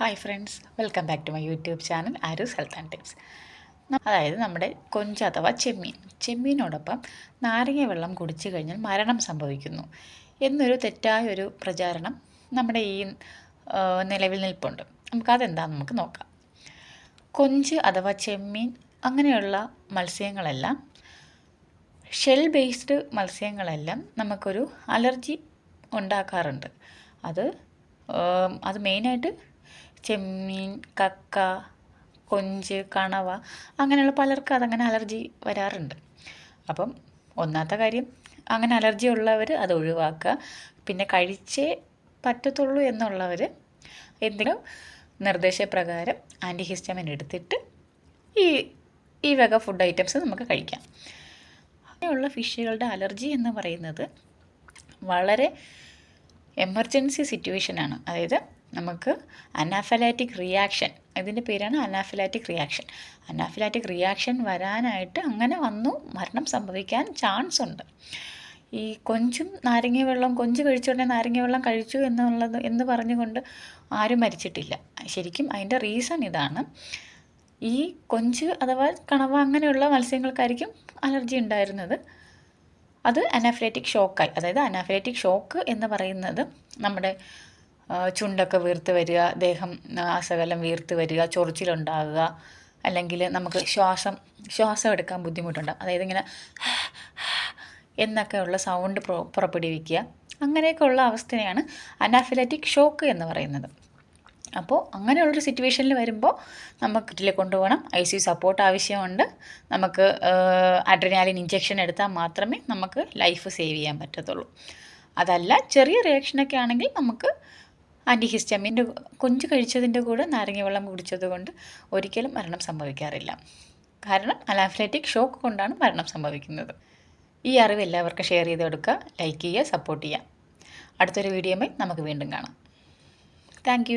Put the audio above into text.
Hi friends welcome back to my YouTube channel Aaru's health and tips അതായത് നമ്മുടെ കൊഞ്ച് അഥവാ ചെമ്മീൻ. ചെമ്മീനോടൊപ്പം നാരങ്ങ വെള്ളം കുടിച്ചു കഴിഞ്ഞാൽ മരണം സംഭവിക്കുന്നു. എന്നൊരു തെറ്റായ ഒരു പ്രചാരണം നമ്മുടെ ഈ നിലവിൽ നിൽപ്പുണ്ട്. നമുക്കതെന്താണെന്ന് നമുക്ക് നോക്കാം. കൊഞ്ച് അഥവാ ചെമ്മീൻ അങ്ങനെയുള്ള മത്സ്യങ്ങളെല്ലാം ഷെൽ ബേസ്ഡ് മത്സ്യങ്ങളെല്ലാം നമുക്കൊരു അലർജി ഉണ്ടാക്കാറുണ്ട്. അത് അത് മെയിനായിട്ട് ചെമ്മീൻ കക്ക കൊഞ്ച് കണവ അങ്ങനെയുള്ള പലർക്കും അതങ്ങനെ അലർജി വരാറുണ്ട്. അപ്പം ഒന്നാമത്തെ കാര്യം അങ്ങനെ അലർജി ഉള്ളവർ അത് ഒഴിവാക്കുക. പിന്നെ കഴിച്ചേ പറ്റത്തുള്ളൂ എന്നുള്ളവർ എന്തെങ്കിലും നിർദ്ദേശപ്രകാരം ആന്റിഹിസ്റ്റമിൻ എടുത്തിട്ട് ഈ ഈ വക ഫുഡ് ഐറ്റംസ് നമുക്ക് കഴിക്കാം. അങ്ങനെയുള്ള ഫിഷുകളുടെ അലർജി എന്ന് പറയുന്നത് വളരെ എമർജൻസി സിറ്റുവേഷനാണ്. അതായത് നമുക്ക് അനാഫലാറ്റിക് റിയാക്ഷൻ. ഇതിന്റെ പേരാണ് അനാഫലാറ്റിക് റിയാക്ഷൻ. അനാഫലാറ്റിക് റിയാക്ഷൻ വരാനായിട്ട് അങ്ങനെ വന്നു മരണം സംഭവിക്കാൻ ചാൻസ് ഉണ്ട്. ഈ കൊഞ്ചും നാരങ്ങ വെള്ളം കൊഞ്ച് കഴിച്ചോടനെ നാരങ്ങ വെള്ളം കഴിച്ചു എന്നുള്ളത് എന്ന് പറഞ്ഞുകൊണ്ട് ആരും മരിച്ചിട്ടില്ല. ശരിക്കും അതിന്റെ റീസൺ ഇതാണ്. ഈ കൊഞ്ച് അഥവാ കണവ അങ്ങനെയുള്ള മത്സ്യങ്ങൾക്കായിരിക്കും അലർജി ഉണ്ടായിരുന്നത്. അത് അനാഫിലാറ്റിക് ഷോക്കായി. അതായത് അനാഫിലാറ്റിക് ഷോക്ക് എന്ന് പറയുന്നത് നമ്മുടെ ചുണ്ടൊക്കെ വീർത്ത് വരിക ദേഹം അസകലം വീർത്ത് വരിക ചൊറിച്ചിലുണ്ടാകുക അല്ലെങ്കിൽ നമുക്ക് ശ്വാസം ശ്വാസം എടുക്കാൻ ബുദ്ധിമുട്ടുണ്ടാകും അതായത് ഇങ്ങനെ എന്നൊക്കെയുള്ള സൗണ്ട് പുറപ്പെടുവിക്കുക. അങ്ങനെയൊക്കെയുള്ള അവസ്ഥയാണ് അനാഫിലാറ്റിക് ഷോക്ക് എന്ന് പറയുന്നത്. അപ്പോൾ അങ്ങനെയുള്ളൊരു സിറ്റുവേഷനിൽ വരുമ്പോൾ നമുക്ക് വീട്ടിൽ കൊണ്ടുപോകണം. ഐ സി സപ്പോർട്ട് ആവശ്യമുണ്ട്. നമുക്ക് അഡ്രിനാലിൻ ഇഞ്ചെക്ഷൻ എടുത്താൽ മാത്രമേ നമുക്ക് ലൈഫ് സേവ് ചെയ്യാൻ പറ്റത്തുള്ളൂ. അതല്ല ചെറിയ റിയാക്ഷനൊക്കെ ആണെങ്കിൽ നമുക്ക് ആന്റിഹിസ്റ്റമിന്റെ കൊഞ്ച് കഴിച്ചതിന്റെ കൂടെ നാരങ്ങ വെള്ളം കുടിച്ചത് കൊണ്ട് ഒരിക്കലും മരണം സംഭവിക്കാറില്ല. കാരണം അനാഫ്ലറ്റിക് ഷോക്ക് കൊണ്ടാണ് മരണം സംഭവിക്കുന്നത്. ഈ അറിവ് എല്ലാവർക്കും ഷെയർ ചെയ്ത് കൊടുക്കുക ലൈക്ക് ചെയ്യുക സപ്പോർട്ട് ചെയ്യുക. അടുത്തൊരു വീഡിയോയുമായി നമുക്ക് വീണ്ടും കാണാം. താങ്ക്